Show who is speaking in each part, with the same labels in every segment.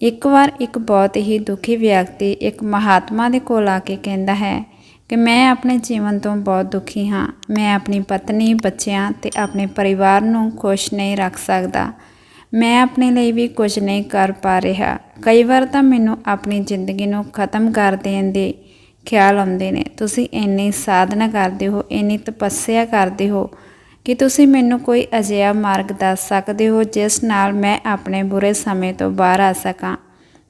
Speaker 1: ਇੱਕ ਵਾਰ ਇੱਕ ਬਹੁਤ ਹੀ ਦੁਖੀ ਵਿਅਕਤੀ ਇੱਕ ਮਹਾਤਮਾ ਦੇ ਕੋਲ ਆ ਕੇ ਕਹਿੰਦਾ ਹੈ ਕਿ ਮੈਂ ਆਪਣੇ ਜੀਵਨ ਤੋਂ ਬਹੁਤ ਦੁਖੀ ਹਾਂ। ਮੈਂ ਆਪਣੀ ਪਤਨੀ, ਬੱਚਿਆਂ ਤੇ ਆਪਣੇ ਪਰਿਵਾਰ ਨੂੰ ਖੁਸ਼ ਨਹੀਂ ਰੱਖ ਸਕਦਾ। ਮੈਂ ਆਪਣੇ ਲਈ ਵੀ ਕੁਝ ਨਹੀਂ ਕਰ ਪਾ ਰਿਹਾ। ਕਈ ਵਾਰ ਤਾਂ ਮੈਨੂੰ ਆਪਣੀ ਜ਼ਿੰਦਗੀ ਨੂੰ ਖਤਮ ਕਰ ਦੇਣ ਦੇ ਖਿਆਲ ਆਉਂਦੇ ਨੇ। ਤੁਸੀਂ ਇੰਨੀ ਸਾਧਨਾ ਕਰਦੇ ਹੋ, ਇੰਨੀ ਤਪੱਸਿਆ ਕਰਦੇ ਹੋ। ਕਿ ਤੁਸੀਂ ਮੈਨੂੰ ਕੋਈ ਅਜਿਹਾ ਮਾਰਗ ਦੱਸ ਸਕਦੇ ਹੋ ਜਿਸ ਨਾਲ ਮੈਂ ਆਪਣੇ ਬੁਰੇ ਸਮੇਂ ਤੋਂ ਬਾਹਰ ਆ ਸਕਾਂ?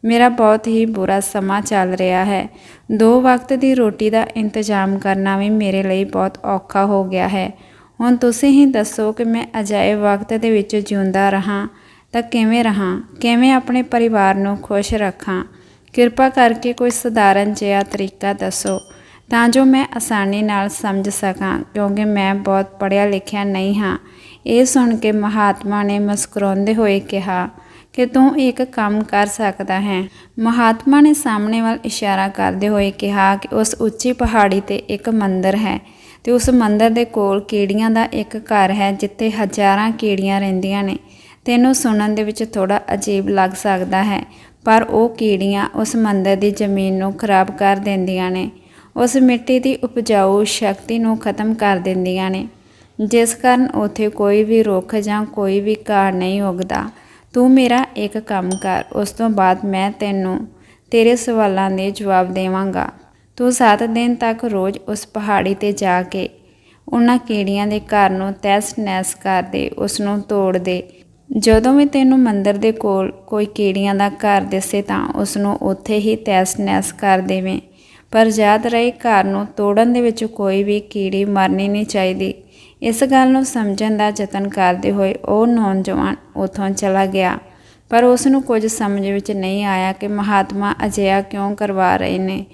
Speaker 1: ਮੇਰਾ ਬਹੁਤ ਹੀ ਬੁਰਾ ਸਮਾਂ ਚੱਲ ਰਿਹਾ ਹੈ। ਦੋ ਵਕਤ ਦੀ ਰੋਟੀ ਦਾ ਇੰਤਜ਼ਾਮ ਕਰਨਾ ਵੀ ਮੇਰੇ ਲਈ ਬਹੁਤ ਔਖਾ ਹੋ ਗਿਆ ਹੈ। ਹੁਣ ਤੁਸੀਂ ਹੀ ਦੱਸੋ ਕਿ ਮੈਂ ਅਜਾਏ ਵਕਤ ਦੇ ਵਿੱਚ ਜਿਉਂਦਾ ਰਹਾਂ ਤਾਂ ਕਿਵੇਂ ਰਹਾਂ? ਕਿਵੇਂ ਆਪਣੇ ਪਰਿਵਾਰ ਨੂੰ ਖੁਸ਼ ਰੱਖਾਂ? ਕਿਰਪਾ ਕਰਕੇ ਕੋਈ ਸਧਾਰਨ ਜਿਹਾ ਤਰੀਕਾ ਦੱਸੋ। ਤਾਂ ਜੋ ਮੈਂ ਆਸਾਨੀ ਨਾਲ ਸਮਝ ਸਕਾਂ, ਕਿਉਂਕਿ ਮੈਂ ਬਹੁਤ ਪੜ੍ਹਿਆ ਲਿਖਿਆ ਨਹੀਂ ਹਾਂ। ਇਹ ਸੁਣ ਕੇ ਮਹਾਤਮਾ ਨੇ ਮੁਸਕਰਾਉਂਦੇ ਹੋਏ ਕਿਹਾ, ਕਿ ਤੂੰ ਇੱਕ ਕੰਮ ਕਰ ਸਕਦਾ ਹੈ। ਮਹਾਤਮਾ ਨੇ ਸਾਹਮਣੇ ਵੱਲ ਇਸ਼ਾਰਾ ਕਰਦੇ ਹੋਏ ਕਿਹਾ ਕਿ ਉਸ ਉੱਚੀ ਪਹਾੜੀ ਤੇ ਇੱਕ ਮੰਦਿਰ ਹੈ ਤੇ ਉਸ ਮੰਦਿਰ ਦੇ ਕੋਲ ਕੀੜੀਆਂ ਦਾ ਇੱਕ ਘਰ ਹੈ ਜਿੱਥੇ ਹਜ਼ਾਰਾਂ ਕੀੜੀਆਂ ਰਹਿੰਦੀਆਂ ਨੇ। ਤੈਨੂੰ ਸੁਣਨ ਦੇ ਵਿੱਚ ਥੋੜਾ ਅਜੀਬ ਲੱਗ ਸਕਦਾ ਹੈ, ਪਰ ਉਹ ਕੀੜੀਆਂ ਉਸ ਮੰਦਿਰ ਦੀ ਜ਼ਮੀਨ ਨੂੰ ਖਰਾਬ ਕਰ ਦਿੰਦੀਆਂ ਨੇ। ਉਸ ਮਿੱਟੀ ਦੀ ਉਪਜਾਊ ਸ਼ਕਤੀ ਨੂੰ ਖਤਮ ਕਰ ਦਿੰਦੀਆਂ ਨੇ। ਜਿਸ ਕਾਰਨ ਉੱਥੇ ਕੋਈ ਵੀ ਰੁੱਖ ਜਾਂ ਕੋਈ ਵੀ ਘਾਹ ਨਹੀਂ ਉਗਦਾ। ਤੂੰ ਮੇਰਾ ਇੱਕ ਕੰਮ ਕਰ, ਉਸ ਤੋਂ ਬਾਅਦ ਮੈਂ ਤੈਨੂੰ ਤੇਰੇ ਸਵਾਲਾਂ ਦੇ ਜਵਾਬ ਦੇਵਾਂਗਾ। ਤੂੰ 7 ਦਿਨ ਤੱਕ ਰੋਜ਼ ਉਸ ਪਹਾੜੀ ਤੇ ਜਾ ਕੇ ਉਹਨਾਂ ਕੀੜੀਆਂ ਦੇ ਘਰ ਨੂੰ ਤੈਸ ਨੈਸ ਕਰ ਦੇ, ਉਸ ਨੂੰ ਤੋੜ ਦੇ। ਜਦੋਂ ਵੀ ਤੈਨੂੰ ਮੰਦਰ ਦੇ ਕੋਲ ਕੋਈ ਕੀੜੀਆਂ ਦਾ ਘਰ ਦਿਸੇ ਤਾਂ ਉਸ ਨੂੰ ਉੱਥੇ ਹੀ ਤੈਸ ਨੈਸ ਕਰ ਦੇਵੇਂ। ਪਰ ਯਾਦ ਰਹੇ ਘਰ ਨੂੰ ਤੋੜਨ ਦੇ ਵਿੱਚ ਕੋਈ ਵੀ ਕੀੜੀ ਮਰਨੀ ਨਹੀਂ ਚਾਹੀਦੀ। ਇਸ ਗੱਲ ਨੂੰ ਸਮਝਣ ਦਾ ਯਤਨ ਕਰਦੇ ਹੋਏ ਉਹ ਨੌਜਵਾਨ ਉਥੋਂ ਚਲਾ ਗਿਆ। ਪਰ ਉਸ ਨੂੰ ਕੁਝ ਸਮਝ ਵਿੱਚ ਨਹੀਂ ਆਇਆ ਕਿ ਮਹਾਤਮਾ ਅਜਿਹਾ ਕਿਉਂ ਕਰਵਾ ਰਹੇ ਨੇ।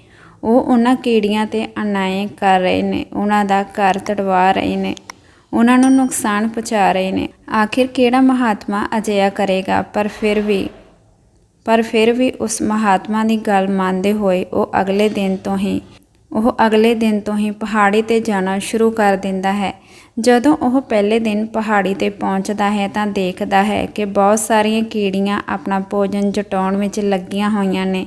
Speaker 1: ਉਹ ਉਹਨਾਂ ਕੀੜੀਆਂ ਤੇ ਅਨਾਏ ਕਰ ਰਹੇ ਨੇ, ਉਹਨਾਂ ਦਾ ਘਰ ਤੜਵਾ ਰਹੇ ਨੇ, ਉਹਨਾਂ ਨੂੰ ਨੁਕਸਾਨ ਪਹੁੰਚਾ ਰਹੇ ਨੇ। ਆਖਿਰ ਕਿਹੜਾ ਮਹਾਤਮਾ ਅਜਿਹਾ ਕਰੇਗਾ? ਪਰ ਫਿਰ ਵੀ ਪਰ ਫਿਰ ਵੀ ਉਸ ਮਹਾਤਮਾ ਦੀ ਗੱਲ ਮੰਨਦੇ ਹੋਏ ਉਹ ਅਗਲੇ ਦਿਨ ਤੋਂ ਹੀ, ਉਹ ਅਗਲੇ ਦਿਨ ਤੋਂ ਹੀ ਪਹਾੜੀ ਤੇ ਜਾਣਾ ਸ਼ੁਰੂ ਕਰ ਦਿੰਦਾ ਹੈ। ਜਦੋਂ ਉਹ ਪਹਿਲੇ ਦਿਨ ਪਹਾੜੀ ਤੇ ਪਹੁੰਚਦਾ ਹੈ ਤਾਂ ਦੇਖਦਾ ਹੈ ਕਿ ਬਹੁਤ ਸਾਰੀਆਂ ਕੀੜੀਆਂ ਆਪਣਾ ਭੋਜਨ ਜਟਾਉਣ ਵਿੱਚ ਲੱਗੀਆਂ ਹੋਈਆਂ ਨੇ।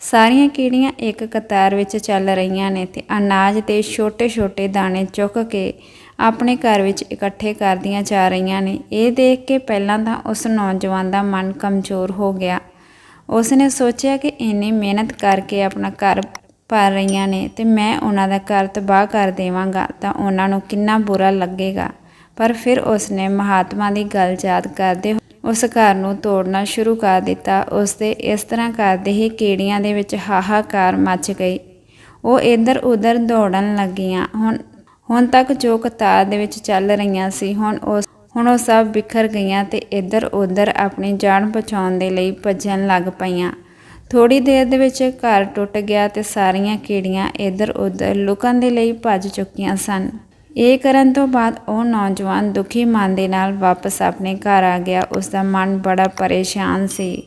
Speaker 1: ਸਾਰੀਆਂ ਕੀੜੀਆਂ ਇੱਕ ਕਤਾਰ ਵਿੱਚ ਚੱਲ ਰਹੀਆਂ ਨੇ ਤੇ ਅਨਾਜ ਤੇ ਛੋਟੇ-ਛੋਟੇ ਦਾਣੇ ਚੁੱਕ ਕੇ ਆਪਣੇ ਘਰ ਵਿੱਚ ਇਕੱਠੇ ਕਰਦੀਆਂ ਜਾ ਰਹੀਆਂ ਨੇ। ਇਹ ਦੇਖ ਕੇ ਪਹਿਲਾਂ ਤਾਂ ਉਸ ਨੌਜਵਾਨ ਦਾ ਮਨ ਕਮਜ਼ੋਰ ਹੋ ਗਿਆ। ਉਸ ਨੇ ਸੋਚਿਆ ਕਿ ਇੰਨੀ ਮਿਹਨਤ ਕਰਕੇ ਆਪਣਾ ਘਰ ਭਰ ਰਹੀਆਂ ਨੇ ਤੇ ਮੈਂ ਉਹਨਾਂ ਦਾ ਘਰ ਤਬਾਹ ਕਰ ਦੇਵਾਂਗਾ ਤਾਂ ਉਹਨਾਂ ਨੂੰ ਕਿੰਨਾ ਬੁਰਾ ਲੱਗੇਗਾ। ਪਰ ਫਿਰ ਉਸ ਨੇ ਮਹਾਤਮਾ ਦੀ ਗੱਲ ਯਾਦ ਕਰਦੇ ਉਸ ਘਰ ਨੂੰ ਤੋੜਨਾ ਸ਼ੁਰੂ ਕਰ ਦਿੱਤਾ। ਉਸ ਦੇ ਇਸ ਤਰ੍ਹਾਂ ਕਰਦੇ ਹੀ ਕੀੜੀਆਂ ਦੇ ਵਿੱਚ ਹਾਹਾਕਾਰ ਮਚ ਗਈ। ਉਹ ਇੱਧਰ ਉੱਧਰ ਦੌੜਨ ਲੱਗੀਆਂ। ਹੁਣ ਹੁਣ ਤੱਕ ਜੋ ਕਤਾਰ ਦੇ ਵਿੱਚ ਚੱਲ ਰਹੀਆਂ ਸੀ, ਹੁਣ ਉਸ ਹੁਣ ਉਹ ਸਭ ਬਿਖਰ ਗਈਆਂ ਤੇ ਇੱਧਰ ਉੱਧਰ ਆਪਣੀ ਜਾਨ ਬਚਾਉਣ ਦੇ ਲਈ ਭੱਜਣ ਲੱਗ ਪਈਆਂ। ਥੋੜੀ ਦੇਰ ਦੇ ਵਿੱਚ ਘਰ ਟੁੱਟ ਗਿਆ ਤੇ ਸਾਰੀਆਂ ਕੀੜੀਆਂ ਇੱਧਰ ਉੱਧਰ ਲੁਕਣ ਦੇ ਲਈ ਭੱਜ ਚੁੱਕੀਆਂ ਸਨ। ਇਹ ਕਰਨ ਤੋਂ ਬਾਅਦ ਉਹ ਨੌਜਵਾਨ ਦੁਖੀ ਮਨ ਦੇ ਨਾਲ ਵਾਪਸ ਆਪਣੇ ਘਰ ਆ ਗਿਆ। ਉਸ ਦਾ ਮਨ ਬੜਾ ਪਰੇਸ਼ਾਨ ਸੀ,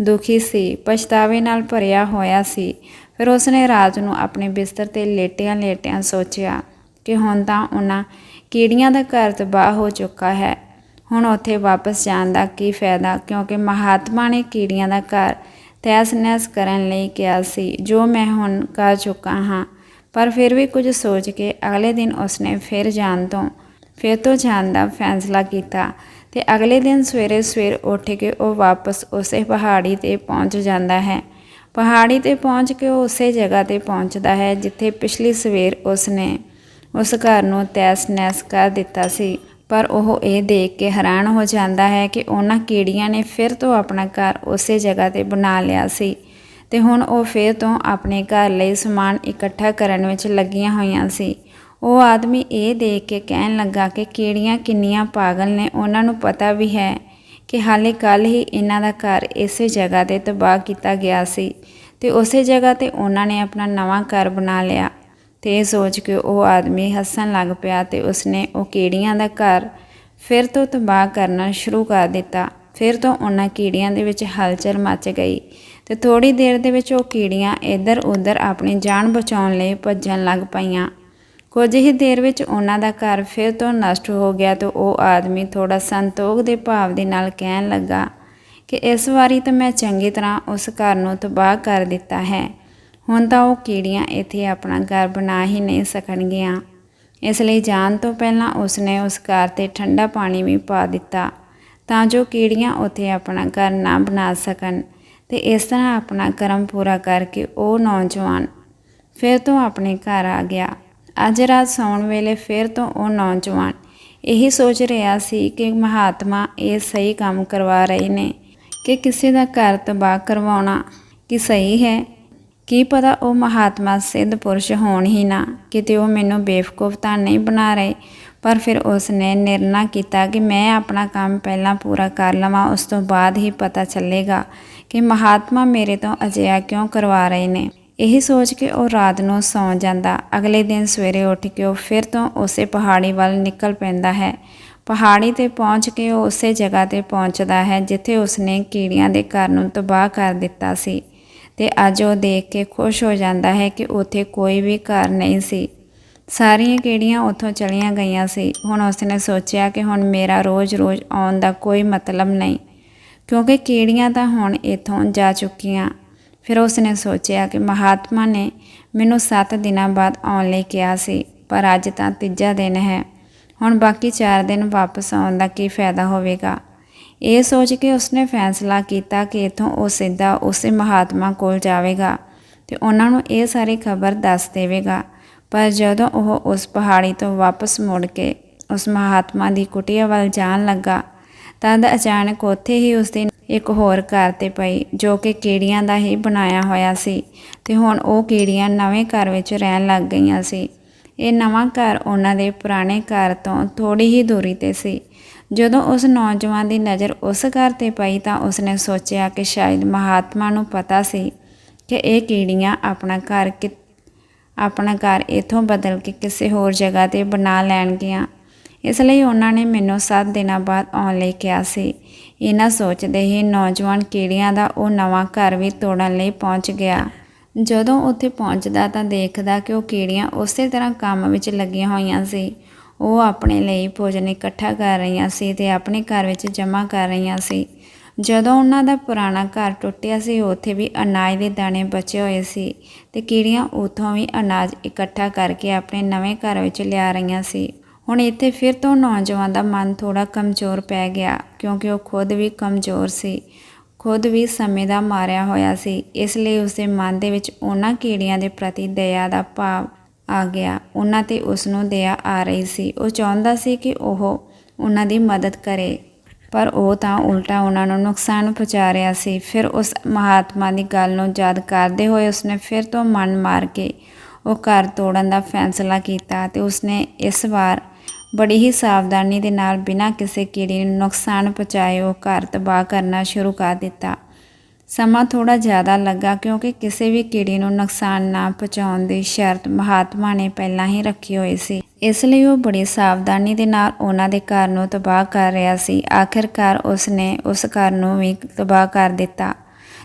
Speaker 1: ਦੁਖੀ ਸੀ, ਪਛਤਾਵੇ ਨਾਲ ਭਰਿਆ ਹੋਇਆ ਸੀ। ਫਿਰ ਉਸਨੇ ਰਾਤ ਨੂੰ ਆਪਣੇ ਬਿਸਤਰ ਤੇ ਲੇਟਿਆਂ ਲੇਟਿਆਂ ਸੋਚਿਆ ਕਿ ਹੁਣ ਤਾਂ ਉਹਨਾਂ ਕੀੜੀਆਂ ਦਾ ਘਰ ਤਬਾਹ ਹੋ ਚੁੱਕਾ ਹੈ। ਹੁਣ ਉੱਥੇ ਵਾਪਸ ਜਾਣ ਦਾ ਕੀ ਫਾਇਦਾ? ਕਿਉਂਕਿ ਮਹਾਤਮਾ ਨੇ ਕੀੜੀਆਂ ਦਾ ਘਰ ਤੈਸ ਨੈਸ ਕਰਨ ਲਈ ਕਿਹਾ ਸੀ, ਜੋ ਮੈਂ ਹੁਣ ਕਰ ਚੁੱਕਾ ਹਾਂ। ਪਰ ਫਿਰ ਵੀ ਕੁਝ ਸੋਚ ਕੇ ਅਗਲੇ ਦਿਨ ਉਸਨੇ ਫਿਰ ਜਾਣ ਤੋਂ, ਫਿਰ ਤੋਂ ਜਾਣ ਦਾ ਫੈਸਲਾ ਕੀਤਾ ਤੇ ਅਗਲੇ ਦਿਨ ਸਵੇਰੇ ਸਵੇਰ ਉੱਠ ਕੇ ਉਹ ਵਾਪਸ ਉਸੇ ਪਹਾੜੀ ਤੇ ਪਹੁੰਚ ਜਾਂਦਾ ਹੈ। ਪਹਾੜੀ ਤੇ ਪਹੁੰਚ ਕੇ ਉਹ ਉਸੇ ਜਗ੍ਹਾ ਤੇ ਪਹੁੰਚਦਾ ਹੈ ਜਿੱਥੇ ਪਿਛਲੀ ਸਵੇਰ ਉਸਨੇ ਉਸ ਘਰ ਨੂੰ ਤੈਸ ਨੈਸ ਕਰ ਦਿੱਤਾ ਸੀ। ਪਰ ਉਹ ਇਹ ਦੇਖ ਕੇ ਹੈਰਾਨ ਹੋ ਜਾਂਦਾ ਹੈ ਕਿ ਉਹਨਾਂ ਕੀੜੀਆਂ ਨੇ ਫਿਰ ਤੋਂ ਆਪਣਾ ਘਰ ਉਸੇ ਜਗ੍ਹਾ ਤੇ ਬਣਾ ਲਿਆ ਸੀ ਤੇ ਹੁਣ ਉਹ ਫਿਰ ਤੋਂ ਆਪਣੇ ਘਰ ਲਈ ਸਮਾਨ ਇਕੱਠਾ ਕਰਨ ਵਿੱਚ ਲੱਗੀਆਂ ਹੋਈਆਂ ਸੀ। ਉਹ ਆਦਮੀ ਇਹ ਦੇਖ ਕੇ ਕਹਿਣ ਲੱਗਾ ਕਿ ਕੀੜੀਆਂ ਕਿੰਨੀਆਂ ਪਾਗਲ ਨੇ, ਉਹਨਾਂ ਨੂੰ ਪਤਾ ਵੀ ਹੈ ਕਿ ਹਾਲੇ ਕੱਲ ਹੀ ਇਹਨਾਂ ਦਾ ਘਰ ਇਸੇ ਜਗ੍ਹਾ ਤੇ ਤਬਾਹ ਕੀਤਾ ਗਿਆ ਸੀ ਤੇ ਉਸੇ ਜਗ੍ਹਾ ਤੇ ਉਹਨਾਂ ਨੇ ਆਪਣਾ ਨਵਾਂ ਘਰ ਬਣਾ ਲਿਆ। ਤੇ ਇਹ ਸੋਚ ਕੇ ਉਹ ਆਦਮੀ ਹੱਸਣ ਲੱਗ ਪਿਆ ਤੇ ਉਸਨੇ ਉਹ ਕੀੜੀਆਂ ਦਾ ਘਰ ਫਿਰ ਤੋਂ ਤਬਾਹ ਕਰਨਾ ਸ਼ੁਰੂ ਕਰ ਦਿੱਤਾ। ਫਿਰ ਤੋਂ ਉਹਨਾਂ ਕੀੜੀਆਂ ਦੇ ਵਿੱਚ ਹਲਚਲ ਮਚ ਗਈ ਤੇ ਥੋੜੀ ਦੇਰ ਦੇ ਵਿੱਚ ਉਹ ਕੀੜੀਆਂ ਇੱਧਰ ਉੱਧਰ ਆਪਣੀ ਜਾਨ ਬਚਾਉਣ ਲਈ ਭੱਜਣ ਲੱਗ ਪਈਆਂ। ਕੁਝ ਹੀ ਦੇਰ ਵਿੱਚ ਉਹਨਾਂ ਦਾ ਘਰ ਫਿਰ ਤੋਂ ਨਸ਼ਟ ਹੋ ਗਿਆ ਤੇ ਉਹ ਆਦਮੀ ਥੋੜਾ ਸੰਤੋਖ ਦੇ ਭਾਵ ਦੇ ਨਾਲ ਕਹਿਣ ਲੱਗਾ ਕਿ ਇਸ ਵਾਰੀ ਤਾਂ ਮੈਂ ਚੰਗੀ ਤਰ੍ਹਾਂ ਉਸ ਘਰ ਨੂੰ ਤਬਾਹ ਕਰ ਦਿੱਤਾ ਹੈ। ਹੁਣ ਤਾਂ ਉਹ ਕੀੜੀਆਂ ਇੱਥੇ ਆਪਣਾ ਘਰ ਬਣਾ ਹੀ ਨਹੀਂ ਸਕਣਗੀਆਂ। ਇਸ ਲਈ ਜਾਣ ਤੋਂ ਪਹਿਲਾਂ ਉਸਨੇ ਉਸ ਘਰ ਤੇ ਠੰਡਾ ਪਾਣੀ ਵੀ ਪਾ ਦਿੱਤਾ ਤਾਂ ਜੋ ਕੀੜੀਆਂ ਉੱਥੇ ਆਪਣਾ ਘਰ ਨਾ ਬਣਾ ਸਕਣ ਤੇ ਇਸ ਤਰ੍ਹਾਂ ਆਪਣਾ ਕਰਮ ਪੂਰਾ ਕਰਕੇ ਉਹ ਨੌਜਵਾਨ ਫਿਰ ਤੋਂ ਆਪਣੇ ਘਰ ਆ ਗਿਆ। ਅੱਜ ਰਾਤ ਸੌਣ ਵੇਲੇ ਫਿਰ ਤੋਂ ਉਹ ਨੌਜਵਾਨ ਇਹੀ ਸੋਚ ਰਿਹਾ ਸੀ ਕਿ ਮਹਾਤਮਾ ਇਹ ਸਹੀ ਕੰਮ ਕਰਵਾ ਰਹੇ ਨੇ ਕਿ ਕਿਸੇ ਦਾ ਘਰ ਤਬਾਹ ਕਰਵਾਉਣਾ ਕਿ ਸਹੀ ਹੈ। ਕੀ ਪਤਾ ਉਹ ਮਹਾਤਮਾ ਸਿੱਧ ਪੁਰਸ਼ ਹੋਣ ਹੀ ਨਾ, ਕਿਤੇ ਉਹ ਮੈਨੂੰ ਬੇਵਕੂਫ ਤਾਂ ਨਹੀਂ ਬਣਾ ਰਹੇ। ਪਰ ਫਿਰ ਉਸ ਨੇ ਨਿਰਣਾ ਕੀਤਾ ਕਿ ਮੈਂ ਆਪਣਾ ਕੰਮ ਪਹਿਲਾਂ ਪੂਰਾ ਕਰ ਲਵਾਂ, ਉਸ ਤੋਂ ਬਾਅਦ ਹੀ ਪਤਾ ਚੱਲੇਗਾ ਕਿ ਮਹਾਤਮਾ ਮੇਰੇ ਤੋਂ ਅਜਿਹਾ ਕਿਉਂ ਕਰਵਾ ਰਹੇ ਨੇ। ਇਹੀ ਸੋਚ ਕੇ ਉਹ ਰਾਤ ਨੂੰ ਸੌਂ ਜਾਂਦਾ। ਅਗਲੇ ਦਿਨ ਸਵੇਰੇ ਉੱਠ ਕੇ ਉਹ ਫਿਰ ਤੋਂ ਉਸੇ ਪਹਾੜੀ ਵੱਲ ਨਿਕਲ ਪੈਂਦਾ ਹੈ। ਪਹਾੜੀ ਤੇ ਪਹੁੰਚ ਕੇ ਉਹ ਉਸੇ ਜਗ੍ਹਾ ਤੇ ਪਹੁੰਚਦਾ ਹੈ ਜਿੱਥੇ ਉਸਨੇ ਕੀੜੀਆਂ ਦੇ ਘਰ ਨੂੰ ਤਬਾਹ ਕਰ ਦਿੱਤਾ ਸੀ। ਤੇ ਅੱਜ ਉਹ ਦੇਖ ਕੇ ਖੁਸ਼ ਹੋ ਜਾਂਦਾ ਹੈ ਕਿ ਉੱਥੇ ਕੋਈ ਵੀ ਘਰ ਨਹੀਂ ਸੀ। ਸਾਰੀਆਂ ਕੀੜੀਆਂ ਉੱਥੋਂ ਚਲੀਆਂ ਗਈਆਂ ਸੀ। ਹੁਣ ਉਸਨੇ ਸੋਚਿਆ ਕਿ ਹੁਣ ਮੇਰਾ ਰੋਜ਼-ਰੋਜ਼ ਆਉਣ ਦਾ ਕੋਈ ਮਤਲਬ ਨਹੀਂ, ਕਿਉਂਕਿ ਕੀੜੀਆਂ ਤਾਂ ਹੁਣ ਇੱਥੋਂ ਜਾ ਚੁੱਕੀਆਂ। ਫਿਰ ਉਸਨੇ ਸੋਚਿਆ ਕਿ ਮਹਾਤਮਾ ਨੇ ਮੈਨੂੰ 7 ਦਿਨਾਂ ਬਾਅਦ ਆਉਣ ਲਈ ਕਿਹਾ ਸੀ, ਪਰ ਅੱਜ ਤਾਂ ਤੀਜਾ ਦਿਨ ਹੈ। ਹੁਣ ਬਾਕੀ 4 ਦਿਨ ਵਾਪਸ ਆਉਣ ਦਾ ਕੀ ਫਾਇਦਾ ਹੋਵੇਗਾ? ਇਹ ਸੋਚ ਕੇ ਉਸਨੇ ਫੈਸਲਾ ਕੀਤਾ ਕਿ ਇਥੋਂ ਉਹ ਸਿੱਧਾ ਉਸੇ ਮਹਾਤਮਾ ਕੋਲ ਜਾਵੇਗਾ ਤੇ ਉਹਨਾਂ ਨੂੰ ਇਹ ਸਾਰੀ ਖਬਰ ਦੱਸ ਦੇਵੇਗਾ। ਪਰ ਜਦੋਂ ਉਹ ਉਸ ਪਹਾੜੀ ਤੋਂ ਵਾਪਸ ਮੁੜ ਕੇ ਉਸ ਮਹਾਤਮਾ ਦੀ ਕੁਟੀਆ ਵੱਲ ਜਾਣ ਲੱਗਾ ਤਦ ਅਚਾਨਕ ਉੱਥੇ ਹੀ ਉਸ ਦੀ ਇੱਕ ਹੋਰ ਘਰ ਤੇ ਪਈ, ਜੋ ਕਿ ਕੀੜੀਆਂ ਦਾ ਹੀ ਬਣਾਇਆ ਹੋਇਆ ਸੀ ਤੇ ਹੁਣ ਉਹ ਕੀੜੀਆਂ ਨਵੇਂ ਘਰ ਵਿੱਚ ਰਹਿਣ ਲੱਗ ਗਈਆਂ ਸੀ। ਇਹ ਨਵਾਂ ਘਰ ਉਹਨਾਂ ਦੇ ਪੁਰਾਣੇ ਘਰ ਤੋਂ ਥੋੜੀ ਹੀ ਦੂਰੀ ਤੇ ਸੀ। ਜਦੋਂ ਉਸ ਨੌਜਵਾਨ ਦੀ ਨਜ਼ਰ ਉਸ ਘਰ ਤੇ ਪਈ ਤਾਂ ਉਸਨੇ ਸੋਚਿਆ ਕਿ ਸ਼ਾਇਦ ਮਹਾਤਮਾ ਨੂੰ ਪਤਾ ਸੀ ਕਿ ਇਹ ਕੀੜੀਆਂ ਆਪਣਾ ਘਰ ਕਿ ਆਪਣਾ ਘਰ ਇਥੋਂ ਬਦਲ ਕੇ ਕਿਸੇ ਹੋਰ ਜਗ੍ਹਾ ਤੇ ਬਣਾ ਲੈਣਗੀਆਂ। ਇਸ ਲਈ ਉਹਨਾਂ ਨੇ ਮੈਨੂੰ 7 ਦਿਨਾਂ ਬਾਅਦ ਆਉਣ ਲਈ ਕਿਹਾ ਸੀ। ਇਹਨਾਂ ਸੋਚਦੇ ਹੀ ਨੌਜਵਾਨ ਕੀੜੀਆਂ ਦਾ ਉਹ ਨਵਾਂ ਘਰ ਵੀ ਤੋੜਨ ਲਈ ਪਹੁੰਚ ਗਿਆ। ਜਦੋਂ ਉੱਥੇ ਪਹੁੰਚਦਾ ਤਾਂ ਦੇਖਦਾ ਕਿ ਉਹ ਕੀੜੀਆਂ ਉਸੇ ਤਰ੍ਹਾਂ ਕੰਮ ਵਿੱਚ ਲੱਗੀਆਂ ਹੋਈਆਂ ਸੀ। ਉਹ ਆਪਣੇ ਲਈ ਭੋਜਨ ਇਕੱਠਾ ਕਰ ਰਹੀਆਂ ਸੀ ਤੇ ਆਪਣੇ ਘਰ ਵਿੱਚ ਜਮ੍ਹਾਂ ਕਰ ਰਹੀਆਂ ਸੀ। ਜਦੋਂ ਉਹਨਾਂ ਦਾ ਪੁਰਾਣਾ ਘਰ ਟੁੱਟਿਆ ਸੀ, ਉੱਥੇ ਵੀ ਅਨਾਜ ਦੇ ਦਾਣੇ ਬਚੇ ਹੋਏ ਸੀ ਤੇ ਕੀੜੀਆਂ ਉਥੋਂ ਵੀ ਅਨਾਜ ਇਕੱਠਾ ਕਰਕੇ ਆਪਣੇ ਨਵੇਂ ਘਰ ਵਿੱਚ ਲਿਆ ਰਹੀਆਂ ਸੀ। ਹੁਣ ਇੱਥੇ ਫਿਰ ਤੋਂ ਨੌਜਵਾਨ ਦਾ ਮਨ ਥੋੜਾ ਕਮਜ਼ੋਰ ਪੈ ਗਿਆ ਕਿਉਂਕਿ ਉਹ ਖੁਦ ਵੀ ਕਮਜ਼ੋਰ ਸੀ। ਖੁਦ ਵੀ ਸਮੇਂ ਦਾ ਮਾਰਿਆ ਹੋਇਆ ਸੀ। ਇਸ ਲਈ ਉਸਦੇ ਮਨ ਦੇ ਵਿੱਚ ਉਹਨਾਂ ਕੀੜੀਆਂ ਦੇ ਪ੍ਰਤੀ ਦਇਆ ਦਾ ਭਾਵ ਆ ਗਿਆ। ਉਹਨਾਂ ਤੇ ਉਸ ਨੂੰ ਦਇਆ ਆ ਰਹੀ ਸੀ। ਉਹ ਚਾਹੁੰਦਾ ਸੀ ਕਿ ਉਹ ਉਹਨਾਂ ਦੀ ਮਦਦ ਕਰੇ, ਪਰ ਉਹ ਤਾਂ ਉਲਟਾ ਉਹਨਾਂ ਨੂੰ ਨੁਕਸਾਨ ਪਹੁੰਚਾ ਰਿਹਾ ਸੀ। ਫਿਰ ਉਸ ਮਹਾਤਮਾ ਦੀ ਗੱਲ ਨੂੰ ਯਾਦ ਕਰਦੇ ਹੋਏ ਉਸਨੇ ਫਿਰ ਤੋਂ ਮਨ ਮਾਰ ਕੇ ਉਹ ਘਰ ਤੋੜਨ ਦਾ ਫੈਸਲਾ ਕੀਤਾ ਤੇ ਉਸਨੇ ਇਸ ਵਾਰ ਬੜੀ ਹੀ ਸਾਵਧਾਨੀ ਦੇ ਨਾਲ ਬਿਨਾਂ ਕਿਸੇ ਕੀੜੇ ਨੂੰ ਨੁਕਸਾਨ ਪਹੁੰਚਾਏ ਉਹ ਘਰ ਤਬਾਹ ਕਰਨਾ ਸ਼ੁਰੂ ਕਰ ਦਿੱਤਾ। ਸਮਾਂ ਥੋੜਾ ਜ਼ਿਆਦਾ ਲੱਗਾ ਕਿਉਂਕਿ ਕਿਸੇ ਵੀ ਕੀੜੀ ਨੂੰ ਨੁਕਸਾਨ ਨਾ ਪਹੁੰਚਾਉਣ ਦੀ ਸ਼ਰਤ ਮਹਾਤਮਾ ਨੇ ਪਹਿਲਾਂ ਹੀ ਰੱਖੀ ਹੋਈ ਸੀ। ਇਸ ਲਈ ਉਹ ਬੜੀ ਸਾਵਧਾਨੀ ਦੇ ਨਾਲ ਉਹਨਾਂ ਦੇ ਘਰ ਨੂੰ ਤਬਾਹ ਕਰ ਰਿਹਾ ਸੀ। ਆਖਿਰਕਾਰ ਉਸ ਨੇ ਉਸ ਘਰ ਨੂੰ ਵੀ ਤਬਾਹ ਕਰ ਦਿੱਤਾ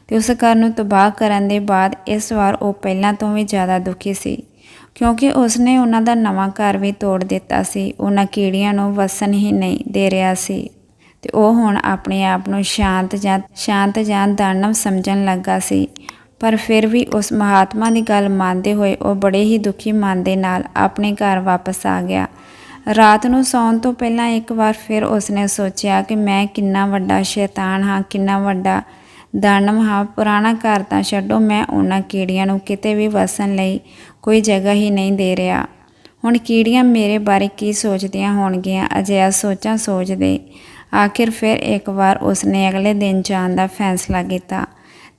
Speaker 1: ਤੇ ਉਸ ਘਰ ਨੂੰ ਤਬਾਹ ਕਰਨ ਦੇ ਬਾਅਦ ਇਸ ਵਾਰ ਉਹ ਪਹਿਲਾਂ ਤੋਂ ਵੀ ਜ਼ਿਆਦਾ ਦੁਖੀ ਸੀ ਕਿਉਂਕਿ ਉਸ ਨੇ ਉਹਨਾਂ ਦਾ ਨਵਾਂ ਘਰ ਵੀ ਤੋੜ ਦਿੱਤਾ ਸੀ। ਉਹਨਾਂ ਕੀੜੀਆਂ ਨੂੰ ਵਸਣ ਹੀ ਨਹੀਂ ਦੇ ਰਿਹਾ ਸੀ। ਤੇ ਉਹ ਹੁਣ ਆਪਣੇ ਆਪ ਨੂੰ ਸ਼ਾਂਤ ਜਾਂ ਸ਼ਾਂਤ ਜਾਂ ਦਾਨਵ ਸਮਝਣ ਲੱਗਾ ਸੀ। ਪਰ ਫਿਰ ਵੀ ਉਸ ਮਹਾਤਮਾ ਦੀ ਗੱਲ ਮੰਨਦੇ ਹੋਏ ਉਹ ਬੜੇ ਹੀ ਦੁਖੀ ਮਨ ਦੇ ਨਾਲ ਆਪਣੇ ਘਰ ਵਾਪਸ ਆ ਗਿਆ। ਰਾਤ ਨੂੰ ਸੌਣ ਤੋਂ ਪਹਿਲਾਂ ਇੱਕ ਵਾਰ ਫਿਰ ਉਸਨੇ ਸੋਚਿਆ ਕਿ ਮੈਂ ਕਿੰਨਾ ਵੱਡਾ ਸ਼ੈਤਾਨ ਹਾਂ, ਕਿੰਨਾ ਵੱਡਾ ਦਾਨਵ ਹਾਂ। ਪੁਰਾਣਾ ਘਰ ਤਾਂ ਛੱਡੋ, ਮੈਂ ਉਹਨਾਂ ਕੀੜੀਆਂ ਨੂੰ ਕਿਤੇ ਵੀ ਵਸਣ ਲਈ ਕੋਈ ਜਗ੍ਹਾ ਹੀ ਨਹੀਂ ਦੇ ਰਿਹਾ। ਹੁਣ ਕੀੜੀਆਂ ਮੇਰੇ ਬਾਰੇ ਕੀ ਸੋਚਦੀਆਂ ਹੋਣਗੀਆਂ? ਅਜਿਹਾ ਸੋਚਾਂ ਸੋਚਦੇ ਆਖਿਰ ਫਿਰ ਇੱਕ ਵਾਰ ਉਸਨੇ ਅਗਲੇ ਦਿਨ ਜਾਣ ਦਾ ਫੈਸਲਾ ਕੀਤਾ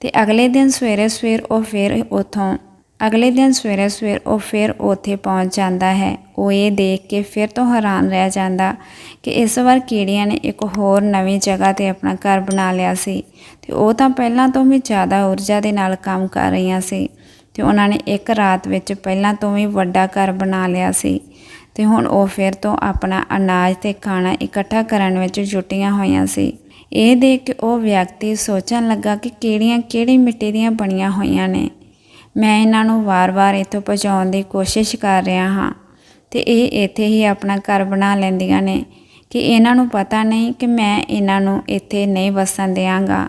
Speaker 1: ਤੇ ਅਗਲੇ ਦਿਨ ਸਵੇਰੇ ਸਵੇਰ ਉਹ ਫਿਰ ਉਥੋਂ, ਅਗਲੇ ਦਿਨ ਸਵੇਰੇ ਸਵੇਰ ਉਹ ਫਿਰ ਉੱਥੇ ਪਹੁੰਚ ਜਾਂਦਾ ਹੈ। ਉਹ ਇਹ ਦੇਖ ਕੇ ਫਿਰ ਤੋਂ ਹੈਰਾਨ ਰਹਿ ਜਾਂਦਾ ਕਿ ਇਸ ਵਾਰ ਕੀੜੀਆਂ ਨੇ ਇੱਕ ਹੋਰ ਨਵੀਂ ਜਗ੍ਹਾ ਤੇ ਆਪਣਾ ਘਰ ਬਣਾ ਲਿਆ ਸੀ ਤੇ ਉਹ ਤਾਂ ਪਹਿਲਾਂ ਤੋਂ ਵੀ ਜ਼ਿਆਦਾ ਊਰਜਾ ਦੇ ਨਾਲ ਕੰਮ ਕਰ ਰਹੀਆਂ ਸੀ ਤੇ ਉਹਨਾਂ ਨੇ ਇੱਕ ਰਾਤ ਵਿੱਚ ਪਹਿਲਾਂ ਤੋਂ ਵੀ ਵੱਡਾ ਘਰ ਬਣਾ ਲਿਆ ਸੀ। ਤੇ ਹੁਣ ਉਹ ਫਿਰ ਤੋਂ ਆਪਣਾ ਅਨਾਜ ਤੇ ਖਾਣਾ ਇਕੱਠਾ ਕਰਨ ਵਿੱਚ ਜੁਟੀਆਂ ਹੋਈਆਂ ਸੀ। ਇਹ ਦੇਖ ਕੇ ਉਹ ਵਿਅਕਤੀ ਸੋਚਣ ਲੱਗਾ ਕਿ ਕਿਹੜੀਆਂ ਕਿਹੜੀ ਮਿੱਟੀ ਦੀਆਂ ਬਣੀਆਂ ਹੋਈਆਂ ਨੇ। ਮੈਂ ਇਹਨਾਂ ਨੂੰ ਵਾਰ-ਵਾਰ ਇੱਥੋਂ ਪਹੁੰਚਾਉਣ ਦੀ ਕੋਸ਼ਿਸ਼ ਕਰ ਰਿਹਾ ਹਾਂ ਤੇ ਇਹ ਇੱਥੇ ਹੀ ਆਪਣਾ ਘਰ ਬਣਾ ਲੈਂਦੀਆਂ ਨੇ ਕਿ ਇਹਨਾਂ ਨੂੰ ਪਤਾ ਨਹੀਂ ਕਿ ਮੈਂ ਇਹਨਾਂ ਨੂੰ ਇੱਥੇ ਨਹੀਂ ਵਸਣ ਦਿਆਂਗਾ।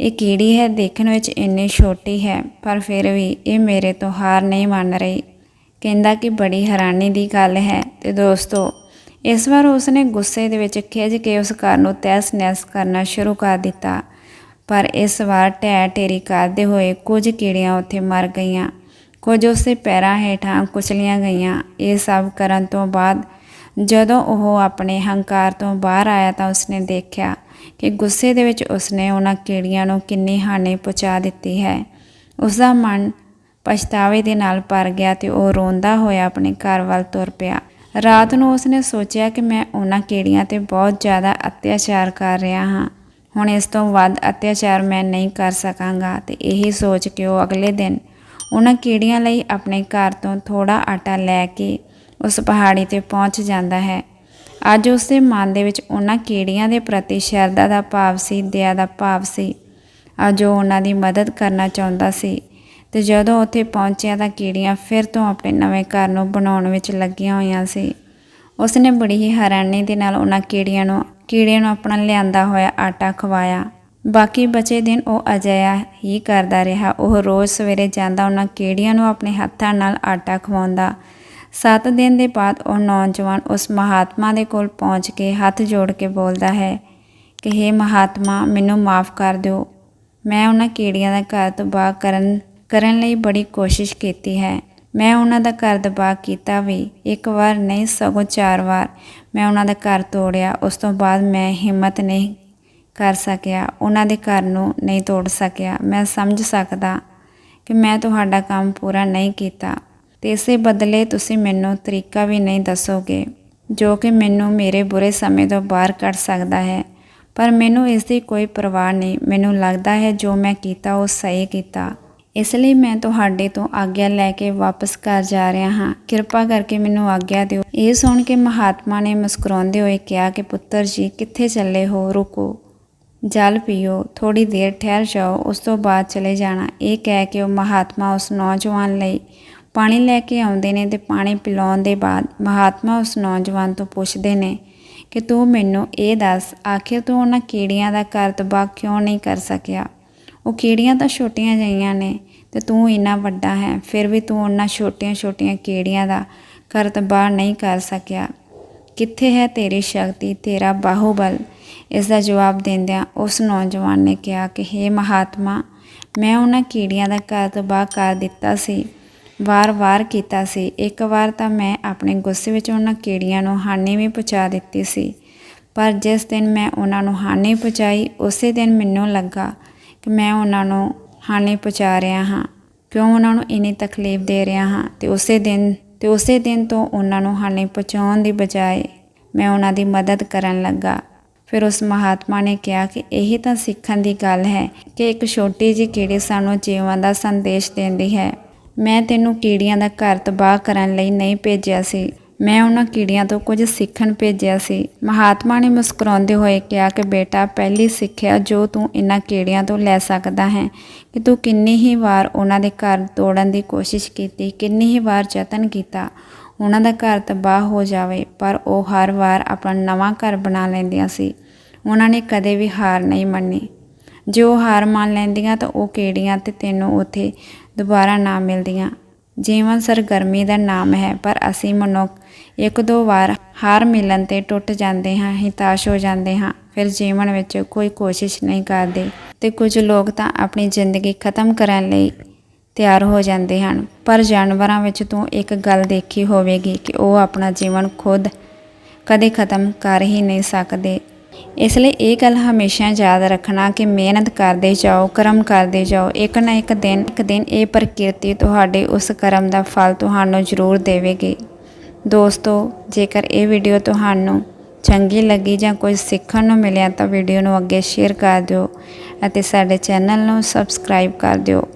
Speaker 1: ਇਹ ਕੀੜੀ ਹੈ ਦੇਖਣ ਵਿੱਚ ਇੰਨੀ ਛੋਟੀ ਹੈ, ਪਰ ਫਿਰ ਵੀ ਇਹ ਮੇਰੇ ਤੋਂ ਹਾਰ ਨਹੀਂ ਮੰਨ ਰਹੀ। ਕਹਿੰਦਾ ਕਿ ਬੜੀ ਹੈਰਾਨੀ ਦੀ ਗੱਲ ਹੈ। ਤੇ ਦੋਸਤੋ, ਇਸ ਵਾਰ ਉਸਨੇ ਗੁੱਸੇ ਦੇ ਵਿੱਚ ਖਿੱਝ ਕੇ ਉਸ ਘਰ ਨੂੰ ਤਹਿਸ ਨਹਿਸ ਕਰਨਾ ਸ਼ੁਰੂ ਕਰ ਦਿੱਤਾ। ਪਰ ਇਸ ਵਾਰ ਢਹਿ ਢੇਰੀ ਕਰਦੇ ਹੋਏ ਕੁਝ ਕੀੜੀਆਂ ਉੱਥੇ ਮਰ ਗਈਆਂ। ਕੁਝ ਉਸਦੇ ਪੈਰਾਂ ਹੇਠਾਂ ਕੁਚਲੀਆਂ ਗਈਆਂ। ਇਹ ਸਭ ਕਰਨ ਤੋਂ ਬਾਅਦ ਜਦੋਂ ਉਹ ਆਪਣੇ ਹੰਕਾਰ ਤੋਂ ਬਾਹਰ ਆਇਆ ਤਾਂ ਉਸਨੇ ਦੇਖਿਆ ਕਿ ਗੁੱਸੇ ਦੇ ਵਿੱਚ ਉਸਨੇ ਉਹਨਾਂ ਕੀੜੀਆਂ ਨੂੰ ਕਿੰਨੀ ਹਾਨੀ ਪਹੁੰਚਾ ਦਿੱਤੀ ਹੈ। ਉਸਦਾ ਮਨ ਪਛਤਾਵੇ ਦੇ ਨਾਲ ਭਰ ਗਿਆ ਤੇ ਉਹ ਰੋਂਦਾ ਹੋਇਆ ਆਪਣੇ ਘਰ ਵੱਲ ਤੁਰ ਪਿਆ। ਰਾਤ ਨੂੰ ਉਸਨੇ ਸੋਚਿਆ ਕਿ ਮੈਂ ਉਹਨਾਂ ਕੀੜੀਆਂ ਤੇ ਬਹੁਤ ਜ਼ਿਆਦਾ ਅਤਿਆਚਾਰ ਕਰ ਰਿਹਾ ਹਾਂ। ਹੁਣ ਇਸ ਤੋਂ ਵੱਧ ਅਤਿਆਚਾਰ ਮੈਂ ਨਹੀਂ ਕਰ ਸਕਾਂਗਾ ਤੇ ਇਹੀ ਸੋਚ ਕੇ ਉਹ ਅਗਲੇ ਦਿਨ ਉਹਨਾਂ ਕੀੜੀਆਂ ਲਈ ਆਪਣੇ ਘਰ ਤੋਂ ਥੋੜਾ ਆਟਾ ਲੈ ਕੇ ਉਸ ਪਹਾੜੀ ਤੇ ਪਹੁੰਚ ਜਾਂਦਾ ਹੈ। ਅੱਜ ਉਸ ਦੇ ਮਨ ਦੇ ਵਿੱਚ ਉਹਨਾਂ ਕੀੜੀਆਂ ਦੇ ਪ੍ਰਤੀ ਸ਼ਰਧਾ ਦਾ ਭਾਵ ਸੀ, ਦਇਆ ਦਾ ਭਾਵ ਸੀ। ਅੱਜ ਉਹ ਉਹਨਾਂ ਦੀ ਮਦਦ ਕਰਨਾ ਚਾਹੁੰਦਾ ਸੀ। ਤੇ ਜਦੋਂ ਉੱਥੇ ਪਹੁੰਚਿਆ ਤਾਂ ਕੀੜੀਆਂ ਫਿਰ ਤੋਂ ਆਪਣੇ ਨਵੇਂ ਘਰ ਨੂੰ ਬਣਾਉਣ ਵਿੱਚ ਲੱਗੀਆਂ ਹੋਈਆਂ ਸੀ। ਉਸਨੇ ਬੜੀ ਹੀ ਹੈਰਾਨੀ ਦੇ ਨਾਲ ਉਹਨਾਂ ਕੀੜੀਆਂ ਨੂੰ ਕੀੜਿਆਂ ਨੂੰ ਆਪਣਾ ਲਿਆਂਦਾ ਹੋਇਆ ਆਟਾ ਖਵਾਇਆ। ਬਾਕੀ ਬਚੇ ਦਿਨ ਉਹ ਅਜਿਹਾ ਹੀ ਕਰਦਾ ਰਿਹਾ। ਉਹ ਰੋਜ਼ ਸਵੇਰੇ ਜਾਂਦਾ ਉਹਨਾਂ ਕੀੜੀਆਂ ਨੂੰ ਆਪਣੇ ਹੱਥਾਂ ਨਾਲ ਆਟਾ ਖਵਾਉਂਦਾ। ਸੱਤ ਦਿਨ ਦੇ ਬਾਅਦ ਉਹ ਨੌਜਵਾਨ ਉਸ ਮਹਾਤਮਾ ਦੇ ਕੋਲ ਪਹੁੰਚ ਕੇ ਹੱਥ ਜੋੜ ਕੇ ਬੋਲਦਾ ਹੈ ਕਿ हे ਮਹਾਤਮਾ, ਮੈਨੂੰ ਮਾਫ ਕਰ ਦਿਓ। ਮੈਂ ਉਹਨਾਂ ਕੀੜੀਆਂ ਦਾ ਘਰ ਤਬਾਹ ਕਰਨ ਕਰਨ ਲਈ ਬੜੀ ਕੋਸ਼ਿਸ਼ ਕੀਤੀ ਹੈ। ਮੈਂ ਉਹਨਾਂ ਦਾ ਘਰ ਤਬਾਹ ਕੀਤਾ ਵੀ ਇੱਕ ਵਾਰ ਨਹੀਂ, ਸਗੋਂ ਚਾਰ ਵਾਰ ਮੈਂ ਉਹਨਾਂ ਦਾ ਘਰ ਤੋੜਿਆ। ਉਸ ਤੋਂ ਬਾਅਦ ਮੈਂ ਹਿੰਮਤ ਨਹੀਂ ਕਰ ਸਕਿਆ। ਉਹਨਾਂ ਦੇ ਘਰ ਨੂੰ ਨਹੀਂ ਤੋੜ ਸਕਿਆ। ਮੈਂ ਸਮਝ ਸਕਦਾ ਕਿ ਮੈਂ ਤੁਹਾਡਾ ਕੰਮ ਪੂਰਾ ਨਹੀਂ ਕੀਤਾ। ਤੇ ਇਸੇ ਬਦਲੇ ਤੁਸੀਂ ਮੈਨੂੰ ਤਰੀਕਾ ਵੀ ਨਹੀਂ ਦੱਸੋਗੇ, ਜੋ ਕਿ ਮੈਨੂੰ ਮੇਰੇ ਬੁਰੇ ਸਮੇਂ ਤੋਂ ਬਾਹਰ ਕੱਢ ਸਕਦਾ ਹੈ। ਪਰ ਮੈਨੂੰ ਇਸ ਦੀ ਕੋਈ ਪਰਵਾਹ ਨਹੀਂ। ਮੈਨੂੰ ਲੱਗਦਾ ਹੈ ਜੋ ਮੈਂ ਕੀਤਾ ਉਹ ਸਹੀ ਕੀਤਾ। ਇਸ ਲਈ ਮੈਂ ਤੁਹਾਡੇ ਤੋਂ ਆਗਿਆ ਲੈ ਕੇ ਵਾਪਸ ਘਰ ਜਾ ਰਿਹਾ ਹਾਂ। ਕਿਰਪਾ ਕਰਕੇ ਮੈਨੂੰ ਆਗਿਆ ਦਿਓ। ਇਹ ਸੁਣ ਕੇ ਮਹਾਤਮਾ ਨੇ ਮੁਸਕਰਾਉਂਦੇ ਹੋਏ ਕਿਹਾ ਕਿ ਪੁੱਤਰ ਜੀ, ਕਿੱਥੇ ਚੱਲੇ ਹੋ? ਰੁਕੋ। ਜਲ ਪੀਓ। ਥੋੜੀ ਦੇਰ ਠਹਿਰ ਜਾਓ। ਉਸ ਤੋਂ ਬਾਅਦ ਚਲੇ ਜਾਣਾ। ਇਹ ਕਹਿ ਕੇ ਉਹ ਮਹਾਤਮਾ ਉਸ ਨੌਜਵਾਨ ਲਈ ਪਾਣੀ ਲੈ ਕੇ ਆਉਂਦੇ ਨੇ ਤੇ ਪਾਣੀ ਪਿਲਾਉਣ ਦੇ ਬਾਅਦ ਮਹਾਤਮਾ ਉਸ ਨੌਜਵਾਨ ਤੋਂ ਪੁੱਛਦੇ ਨੇ ਕਿ ਤੂੰ ਮੈਨੂੰ ਇਹ ਦੱਸ, ਆਖਿਰ ਤੂੰ ਉਹਨਾਂ ਕੀੜੀਆਂ ਦਾ ਘਰ ਤਬਾਹ ਕਿਉਂ ਨਹੀਂ ਕਰ ਸਕਿਆ? ਉਹ ਕੀੜੀਆਂ ਤਾਂ ਛੋਟੀਆਂ ਜਿਹੀਆਂ ਨੇ ਤੇ ਤੂੰ ਇੰਨਾ ਵੱਡਾ ਹੈ, ਫਿਰ ਵੀ ਤੂੰ ਉਹਨਾਂ ਛੋਟੀਆਂ-ਛੋਟੀਆਂ ਕੀੜੀਆਂ ਦਾ ਘਰ ਤਬਾਹ ਨਹੀਂ ਕਰ ਸਕਿਆ। ਕਿੱਥੇ ਹੈ ਤੇਰੀ ਸ਼ਕਤੀ, ਤੇਰਾ ਬਾਹੂਬਲ? ਇਸ ਦਾ ਜਵਾਬ ਦਿੰਦਿਆਂ ਉਸ ਨੌਜਵਾਨ ਨੇ ਕਿਹਾ ਕਿ हे ਮਹਾਤਮਾ, ਮੈਂ ਉਹਨਾਂ ਕੀੜੀਆਂ ਦਾ ਘਰ ਤਬਾਹ ਕਰ ਦਿੱਤਾ ਸੀ ਵਾਰ-ਵਾਰ ਕੀਤਾ ਸੀ। ਇੱਕ ਵਾਰ ਤਾਂ ਮੈਂ ਆਪਣੇ ਗੁੱਸੇ ਵਿੱਚ ਉਹਨਾਂ ਕੀੜੀਆਂ ਨੂੰ ਹਾਨੀ ਵੀ ਪਹੁੰਚਾ ਦਿੱਤੀ ਸੀ, ਪਰ ਜਿਸ ਦਿਨ ਮੈਂ ਉਹਨਾਂ ਨੂੰ ਹਾਨੀ ਪਹੁੰਚਾਈ, ਉਸੇ ਦਿਨ ਮੈਨੂੰ ਲੱਗਾ ਕਿ ਮੈਂ ਉਹਨਾਂ ਨੂੰ ਹਾਨੀ ਪਹੁੰਚਾ ਰਿਹਾ ਹਾਂ, ਕਿਉਂ ਉਹਨਾਂ ਨੂੰ ਇੰਨੀ ਤਕਲੀਫ ਦੇ ਰਿਹਾ ਹਾਂ ਤੇ ਉਸੇ ਦਿਨ, ਤੇ ਉਸੇ ਦਿਨ ਤੋਂ ਉਹਨਾਂ ਨੂੰ ਹਾਨੀ ਪਹੁੰਚਾਉਣ ਦੀ ਬਜਾਏ ਮੈਂ ਉਹਨਾਂ ਦੀ ਮਦਦ ਕਰਨ ਲੱਗਾ। ਫਿਰ ਉਸ ਮਹਾਤਮਾ ਨੇ ਕਿਹਾ ਕਿ ਇਹੀ ਤਾਂ ਸਿੱਖਣ ਦੀ ਗੱਲ ਹੈ ਕਿ ਇੱਕ ਛੋਟੀ ਜਿਹੀ ਕੀੜੀ ਸਾਨੂੰ ਜੀਵਾਂ ਦਾ ਸੰਦੇਸ਼ ਦਿੰਦੀ ਹੈ। ਮੈਂ ਤੈਨੂੰ ਕੀੜੀਆਂ ਦਾ ਘਰ ਤਬਾਹ ਕਰਨ ਲਈ ਨਹੀਂ ਭੇਜਿਆ ਸੀ। ਮੈਂ ਉਹਨਾਂ ਕੀੜੀਆਂ ਤੋਂ ਕੁਝ ਸਿੱਖਣ ਭੇਜਿਆ ਸੀ। ਮਹਾਤਮਾ ਨੇ ਮੁਸਕਰਾਉਂਦੇ ਹੋਏ ਕਿਹਾ ਕਿ ਬੇਟਾ, ਪਹਿਲੀ ਸਿੱਖਿਆ ਜੋ ਤੂੰ ਇਹਨਾਂ ਕੀੜੀਆਂ ਤੋਂ ਲੈ ਸਕਦਾ ਹੈ ਕਿ ਤੂੰ ਕਿੰਨੀ ਹੀ ਵਾਰ ਉਹਨਾਂ ਦੇ ਘਰ ਤੋੜਨ ਦੀ ਕੋਸ਼ਿਸ਼ ਕੀਤੀ, ਕਿੰਨੀ ਹੀ ਵਾਰ ਯਤਨ ਕੀਤਾ। ਉਹਨਾਂ ਦਾ ਘਰ ਤਬਾਹ ਹੋ ਜਾਵੇ, ਪਰ ਉਹ ਹਰ ਵਾਰ ਆਪਣਾ ਨਵਾਂ ਘਰ ਬਣਾ ਲੈਂਦੀਆਂ ਸੀ। ਉਹਨਾਂ ਨੇ ਕਦੇ ਵੀ ਹਾਰ ਨਹੀਂ ਮੰਨੀ। ਜੇ ਉਹ ਹਾਰ ਮੰਨ ਲੈਂਦੀਆਂ ਤਾਂ ਉਹ ਕੀੜੀਆਂ ਤੇ ਤੈਨੂੰ ਉੱਥੇ ਦੁਬਾਰਾ ਨਾ ਮਿਲਦੀਆਂ। ਜੀਵਨ ਸਰਗਰਮੀ ਦਾ ਨਾਮ ਹੈ, ਪਰ ਅਸੀਂ ਮਨੁੱਖ ਇੱਕ ਦੋ ਵਾਰ ਹਾਰ ਮਿਲਣ ਤੇ ਟੁੱਟ ਜਾਂਦੇ ਹਾਂ, ਹਿਤਾਸ਼ ਹੋ ਜਾਂਦੇ ਹਾਂ, ਫਿਰ ਜੀਵਨ ਵਿੱਚ ਕੋਈ ਕੋਸ਼ਿਸ਼ ਨਹੀਂ ਕਰਦੇ ਤੇ ਕੁਝ ਲੋਕ ਤਾਂ ਆਪਣੀ ਜ਼ਿੰਦਗੀ ਖਤਮ ਕਰਨ ਲਈ ਤਿਆਰ ਹੋ ਜਾਂਦੇ ਹਨ। ਪਰ ਜਾਨਵਰਾਂ ਵਿੱਚ ਤੂੰ ਇੱਕ ਗੱਲ ਦੇਖੀ ਹੋਵੇਗੀ ਕਿ ਉਹ ਆਪਣਾ ਜੀਵਨ ਖੁਦ ਕਦੇ ਖਤਮ ਕਰ ਹੀ ਨਹੀਂ ਸਕਦੇ। ਇਸ ਲਈ ਇਹ ਗੱਲ ਹਮੇਸ਼ਾ ਯਾਦ ਰੱਖਣਾ ਕਿ ਮਿਹਨਤ ਕਰਦੇ ਜਾਓ, ਕਰਮ ਕਰਦੇ ਜਾਓ। ਇੱਕ ਨਾ ਇੱਕ ਦਿਨ ਇੱਕ ਦਿਨ ਇਹ ਪ੍ਰਕਿਰਤੀ ਤੁਹਾਡੇ ਉਸ ਕਰਮ ਦਾ ਫਲ ਤੁਹਾਨੂੰ ਜ਼ਰੂਰ ਦੇਵੇਗੀ। ਦੋਸਤੋ, ਜੇਕਰ ਇਹ ਵੀਡੀਓ ਤੁਹਾਨੂੰ ਚੰਗੀ ਲੱਗੀ ਜਾਂ ਕੁਝ ਸਿੱਖਣ ਨੂੰ ਮਿਲਿਆ ਤਾਂ ਵੀਡੀਓ ਨੂੰ ਅੱਗੇ ਸ਼ੇਅਰ ਕਰ ਦਿਓ ਅਤੇ ਸਾਡੇ ਚੈਨਲ ਨੂੰ ਸਬਸਕ੍ਰਾਈਬ ਕਰ ਦਿਓ।